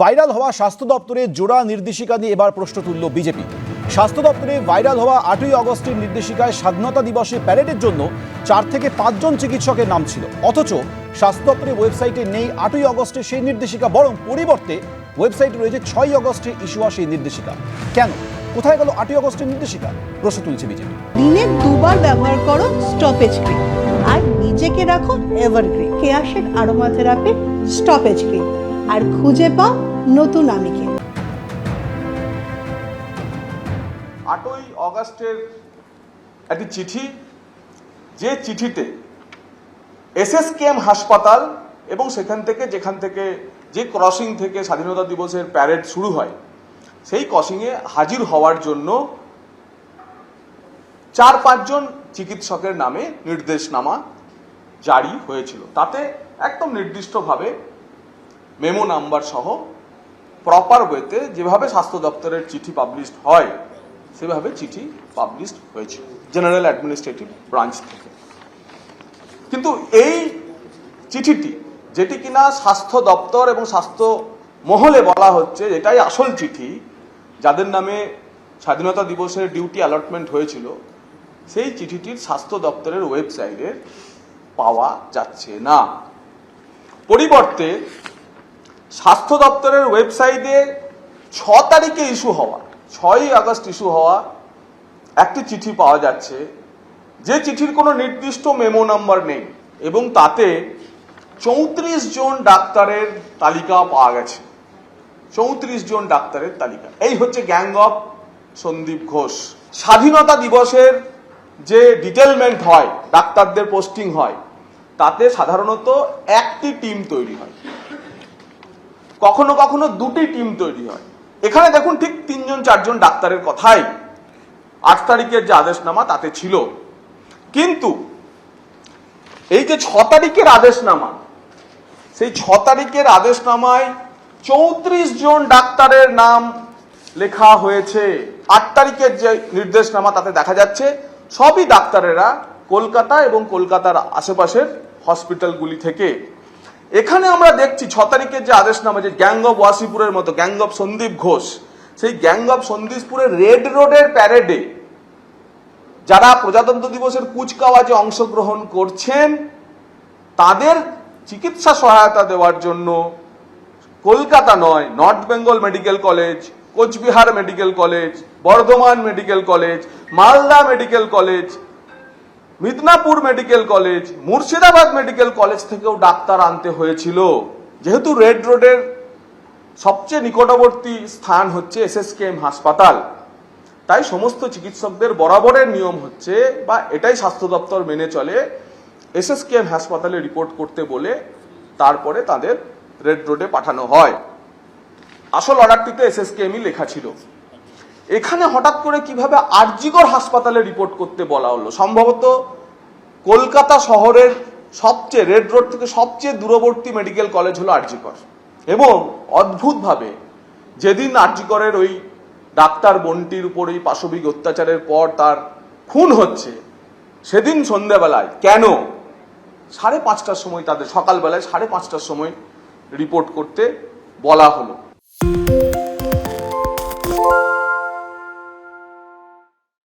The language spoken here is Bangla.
ভাইরাল হওয়া স্বাস্থ্য দপ্তরের জোড়া নির্দেশিকা নিয়ে এবার প্রশ্ন তুলল বিজেপি। স্বাস্থ্য দপ্তরে ভাইরাল হওয়া আটই অগস্টের নির্দেশিকায় স্বাধীনতা দিবসে প্যারেডের জন্য চার থেকে পাঁচজন চিকিৎসকের নাম ছিল। অথচ স্বাস্থ্য দপ্তরের ওয়েবসাইটে নেই আটই অগস্টে সেই নির্দেশিকা, বরং পরিবর্তে ওয়েবসাইটে রয়েছে ছয় অগস্টে ইস্যু হওয়া সেই নির্দেশিকা। কেন? কোথায় গেল আটই অগস্টের নির্দেশিকা? প্রশ্ন তুলছে বিজেপি। দিনে দুবার ব্যবহার করো স্টপেজ ক্রিম আর নিজেকে রাখো evergreen Keya Sheth aroma therapy stoppage cream আর খুঁজে পাও নতুন আমিকে। আটই অগাস্টের একটি চিঠি, যে চিঠিতে এসএসকেএম হাসপাতাল এবং সেখান থেকে যেখান থেকে যে ক্রসিং থেকে স্বাধীনতা দিবসের প্যারেড শুরু হয়, সেই ক্রসিংয়ে হাজির হওয়ার জন্য চার পাঁচজন চিকিৎসকের নামে নির্দেশনামা জারি হয়েছিল। তাতে একদম নির্দিষ্টভাবে মেমো নাম্বার সহ প্রপার ওয়েতে যেভাবে স্বাস্থ্য দপ্তরের চিঠি পাবলিশড হয়, সেভাবে চিঠি পাবলিশড হয়েছিল জেনারেল অ্যাডমিনিস্ট্রেটিভ ব্রাঞ্চ থেকে। কিন্তু এই চিঠিটি, যেটি কিনা স্বাস্থ্য দপ্তর এবং স্বাস্থ্য মহলে বলা হচ্ছে, এটাই আসল চিঠি, যাদের নামে স্বাধীনতা দিবসের ডিউটি অ্যালটমেন্ট হয়েছিল, সেই চিঠিটির স্বাস্থ্য দপ্তরের ওয়েবসাইটে পাওয়া যাচ্ছে না। পরিবর্তে স্বাস্থ্য দপ্তরের ওয়েবসাইটে ছ তারিখে ইস্যু হওয়া, ছয়ই আগস্ট ইস্যু হওয়া একটি চিঠি পাওয়া যাচ্ছে। যে চিঠির কোনো নির্দিষ্ট মেমো নাম্বার নেই এবং তাতে চৌত্রিশ জন ডাক্তারের তালিকা পাওয়া গেছে। চৌত্রিশ জন ডাক্তারের তালিকা। এই হচ্ছে গ্যাং অফ সন্দীপ ঘোষ। স্বাধীনতা দিবসের যে ডিটেলমেন্ট হয়, ডাক্তারদের পোস্টিং হয়, তাতে সাধারণত একটি টিম তৈরি হয়। কখনো কখনো দুটি টিম তৈরি হয়। এখানে দেখুন ঠিক তিনজন, চারজন ডাক্তারের কথাই। আট তারিখের যে আদেশনামা তাতে ছিল। কিন্তু এই যে ছ তারিখের আদেশনামা, সেই ছ তারিখের আদেশনামায় চৌত্রিশ জন ডাক্তারের নাম লেখা হয়েছে। আট তারিখের যে নির্দেশনামা তাতে দেখা যাচ্ছে, সবই ডাক্তারেরা কলকাতা এবং কলকাতার আশেপাশের হসপিটালগুলি থেকে। এখানে আমরা দেখছি ছ তারিখের যে আদেশনামা যে গ্যাং অফ ওয়াসিপুরের মতো গ্যাং অফ সন্দীপ ঘোষ, সেই গ্যাং অফ সন্দীপপুরের রেড রোডের প্যারেডে যারা প্রজাতন্ত্র দিবসের কুচকাওয়াজে অংশগ্রহণ করছেন, তাদের চিকিৎসা সহায়তা দেওয়ার জন্য কলকাতা নয় north Bengal medical college Coochbehar medical college Bardhaman medical college Malda medical college Midnapore medical college, Murshidabad medical college থেকেও ডাক্তার আনতে হয়েছিল। যেহেতু রেড রোডের সবচেয়ে নিকটবর্তী স্থান হচ্ছে এসএসকেএম হাসপাতাল। তাই সমস্ত চিকিৎসকদের বরাবরের নিয়ম হচ্ছে বা এটাই স্বাস্থ্য দপ্তর মেনে চলে এসএসকেএম হাসপাতালে রিপোর্ট করতে বলে তারপরে তাদের রেড রোডে পাঠানো হয়। আসল অর্ডারটিতে এসএসকেএমই লেখা ছিল। এখানে হঠাৎ করে কীভাবে আরজিগড় হাসপাতালে রিপোর্ট করতে বলা হলো? সম্ভবত কলকাতা শহরের সবচেয়ে, রেড রোড থেকে সবচেয়ে দূরবর্তী মেডিকেল কলেজ হলো আরজিকর। এবং অদ্ভুতভাবে যেদিন আরজিকরের ওই ডাক্তার বন্টির উপর এই পাশবিক অত্যাচারের পর তার খুন হচ্ছে, সেদিন সন্ধ্যাবেলায় কেন? সাড়ে পাঁচটার সময় তাদের, সকালবেলায় সাড়ে পাঁচটার সময় রিপোর্ট করতে বলা হলো।